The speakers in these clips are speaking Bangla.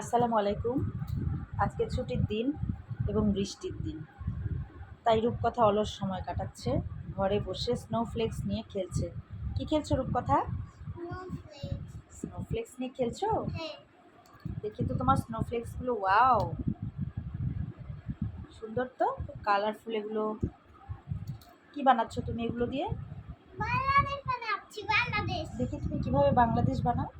আসসালামু আলাইকুম। আজকে ছুটির দিন এবং বৃষ্টির দিন। তাই রূপকথা অলস সময় কাটাচ্ছে ঘরে বসে স্নোফ্লেক্স নিয়ে খেলছে। কি খেলছো রূপকথা? স্নোফ্লেক্স নিয়ে খেলছো? দেখি তো তোমার স্নোফ্লেক্সগুলো ওয়াও সুন্দর তো কালারফুল এগুলো। কি বানাচ্ছো তুমি এগুলো দিয়ে? দেখি তুমি কীভাবে বাংলাদেশ বানাও।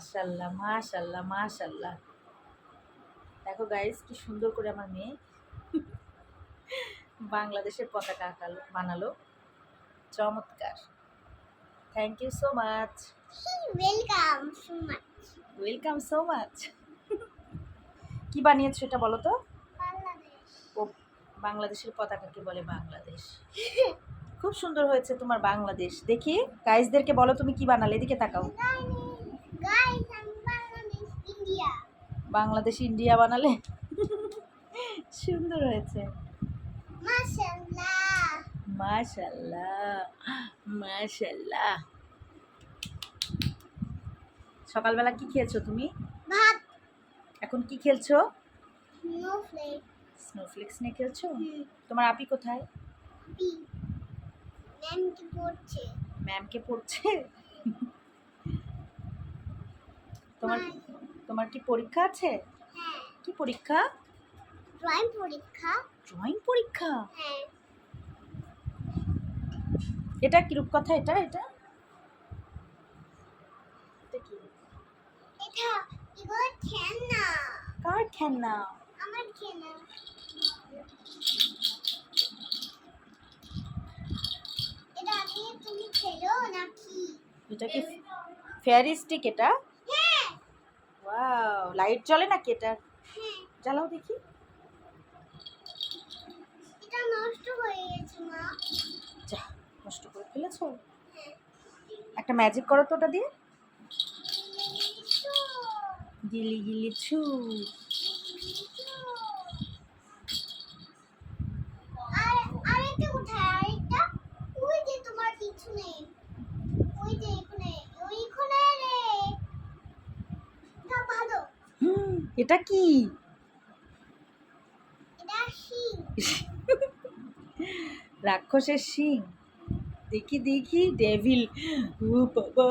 মাশাল্লাহ মাশাল্লাহ মাশাল্লাহ। দেখো গাইস কি সুন্দর করে আমার মেয়ে বাংলাদেশের পতাকা আঁকাল বানালো। চমৎকার। Thank you so much welcome so much welcome so much কি বানিয়েছো এটা বলো তো? বাংলাদেশের পতাকাকে বলে বাংলাদেশ? খুব সুন্দর হয়েছে তোমার বাংলাদেশ। দেখি গাইজদেরকে বলো তুমি কি বানালে এদিকে তাকাও। বাংলাদেশ ইন্ডিয়া বানালে সুন্দর হয়েছে। মাশাল্লাহ মাশাল্লাহ সকালবেলা কি খেয়েছো তুমি? ভাত। এখন কি খেলছো? স্নোফ্লেক স্নোফ্লেক্স নিয়ে খেলছো? তোমার আপি কোথায়? পি ম্যাম কি পড়ছে। ম্যামকে পড়ছে? তোমার তোমার কি পরীক্ষা আছে? হ্যাঁ। কি পরীক্ষা? ড্রয়িং পরীক্ষা। ড্রয়িং পরীক্ষা? হ্যাঁ। এটা কি রূপকথা এটা এটা? এটা কি? এটা এগুলো খেলনা। কার খেলনা? আমার খেলনা। এটা আমি তুমি খেলো নাকি? এটা কি ফেয়ারি স্টিক এটা? ওয়াও লাইট জ্বলে নাকি হ্যাঁ জ্বালাও দেখি এটা নষ্ট হয়ে গেছে মা যা নষ্ট করে ফেলেছো হ্যাঁ একটা ম্যাজিক করো তো ওটা দিয়ে গিলি গিলি ছু তো। আর আরেকটা কোথায় আরেকটা ওই যে তোমার পিছনে ওই যে এখানে ওইখানে রে এটা ভালো হুম, এটা কি? রাক্ষসের সিং দেখি দেখি ডেভিল ও বাবা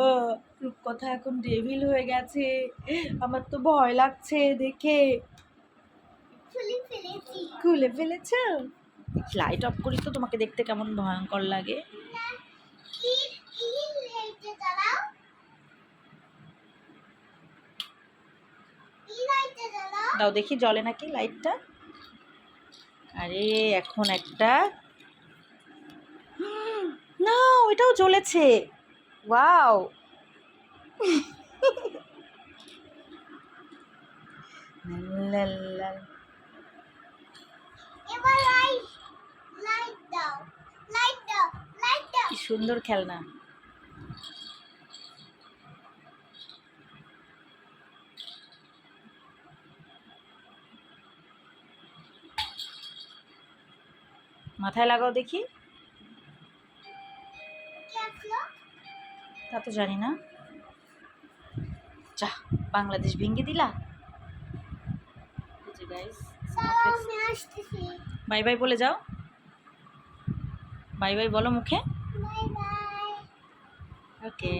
রূপকথা এখন ডেভিল হয়ে গেছে। আমার তো ভয় লাগছে দেখে। খুলে ফেলেছি। খুলে ফেলেছ? লাইট অফ করি তো তোমাকে দেখতে কেমন ভয়ঙ্কর লাগে কি কি লাইটে জ্বালাও কি লাইটে জ্বালাও দাও দেখি জলে নাকি লাইটটা। আরে এখন একটা। না ওইটাও জ্বলেছে। ওয়াও। কি সুন্দর খেলনা। মাথায় লাগাও দেখি। তা তো জানি না। যা বাংলাদেশ ভেঙে দিলা। বাই বাই বলে যাও। বাই বাই বলো মুখে। ওকে